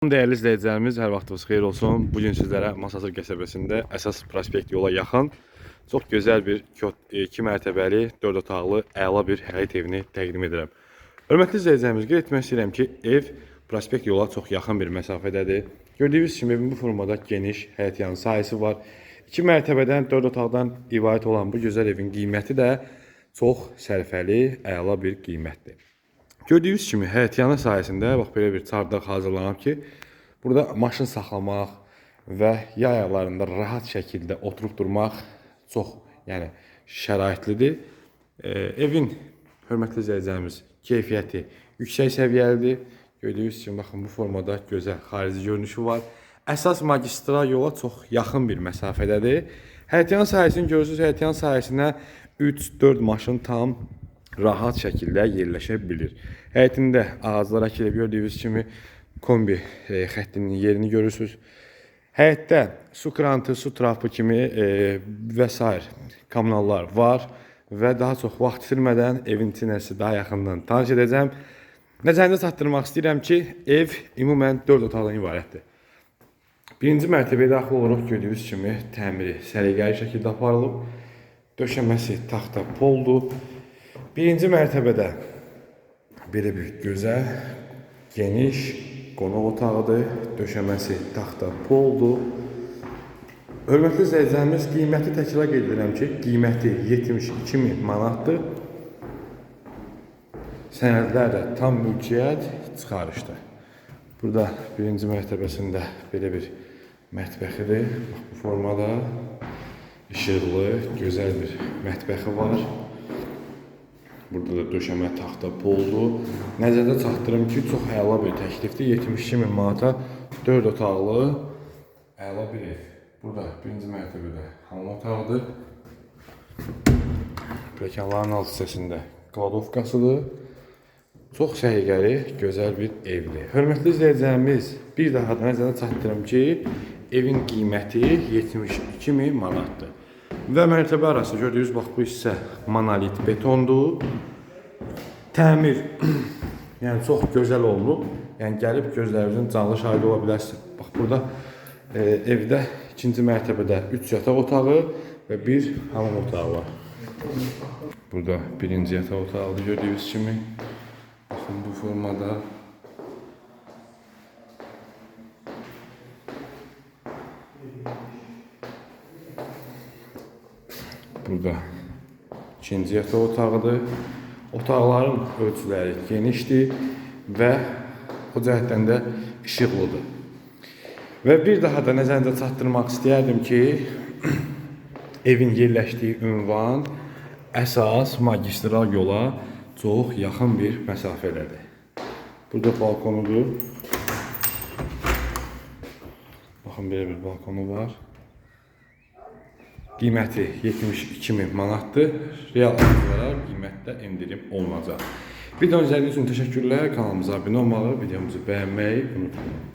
Değerli izləyicilərimiz, hər vaxtınız xeyir olsun. Bu gün sizlərə Masazır qəsəbəsində əsas prospekt yola yaxın çox gözəl bir 2 mərtəbəli, 4 otaqlı, əla bir həyət evini təqdim edirəm. Hörmətli izləyicilərimiz, qeyd etmək istəyirəm ki, ev prospekt yola çox yaxın bir məsafədədir. Gördüyünüz kimi evin bu formada geniş həyət yanı sahəsi var. 2 mərtəbədən, 4 otaqdan ibarət olan bu gözəl evin qiyməti də çox sərfəli, əla bir qiymətdir. Gördüyünüz kimi həyətyanı sayəsində bax belə bir çardaq hazırlanıb ki, burada maşın saxlamaq və yay aylarında rahat şəkildə oturub durmaq çox, yəni şəraitlidir. E, evin hörmətli izləyicilərimiz keyfiyyəti yüksək səviyyəlidir. Gördüyünüz kimi baxın bu formada gözəl xarici görünüşü var. Əsas magistral yola çox yaxın bir məsafədədir. Həyətyan sahəsini görürsüz, həyətyan sahəsinə 3-4 maşın tam rahat şəkildə yerləşə bilir. Həyətində ağaclar əkilib gördüyünüz kimi kombi e, xəttinin yerini görürsüz. Həyətdə su krantı, su trapı kimi e, və s. kommunallar var və daha çox vaxt itirmədən evin içinəsi daha yaxından tanış edəcəm. Nəzərinizə çatdırmaq istəyirəm ki, ev ümumən 4 otaqdan ibarətdir. Birinci mərtəbəyə daxil olaraq gördüyünüz kimi təmiri səliqəli şəkildə aparılıb. Döşəməsi taxta poldur. Birinci mərtəbədə belə bir gözəl, geniş qonaq otağıdır. Döşəməsi taxta poldur. Hörmətli izləyicilərimiz, qiyməti təkrar edirəm ki, qiyməti 72 min manatdır. Sənədlər də tam mülkiyyət çıxarışdır. Burada birinci mərtəbəsində belə bir mətbəxidir. Bax bu formada işıqlı, gözəl bir mətbəxi var. Burada da döşəmə taxta poldur. Nəzərdə çatdırım ki, çox əla bir təklifdir. 72 min manata 4 otaqlı əla bir ev. Burada birinci mərtəbədə hamam otağıdır. Pləkanların alt hissəsində kladovkasıdır. Çox səliqəli, gözəl bir evdir. Hörmətli izləyicilərimiz, bir daha da nəzərdə çatdırım ki, evin qiyməti 72 min manatdır. Və mərtəbə arası gördüyünüz bax bu hissə monolit betondur. Təmir yəni çox gözəl olunub. Yəni gəlib gözlərinizin canlı şahidi ola bilərsiniz. Bax burada e, evdə ikinci mərtəbədə 3 yataq otağı və bir hamam otağı var. Burada birinci yataq otağıdır gördüyünüz kimi. Baxın bu formada. Burada ikinci yataq otağıdır. Otaqların ölçüləri genişdir və o cəhətdən də işıqlıdır. Və bir daha da nəzərinizə çatdırmaq istəyərdim ki, evin yerləşdiyi ünvan əsas magistral yola çox yaxın bir məsafədədir. Burada balkonudur. Baxın belə bir balkonu var. Qiyməti 72 min manatdır. Real alıcılara qiymətdə endirim olunacaq. Videonu izlədiyiniz üçün təşəkkürlər. Kanalımıza abunə olmağı, videomuzu bəyənməyi unutmayın.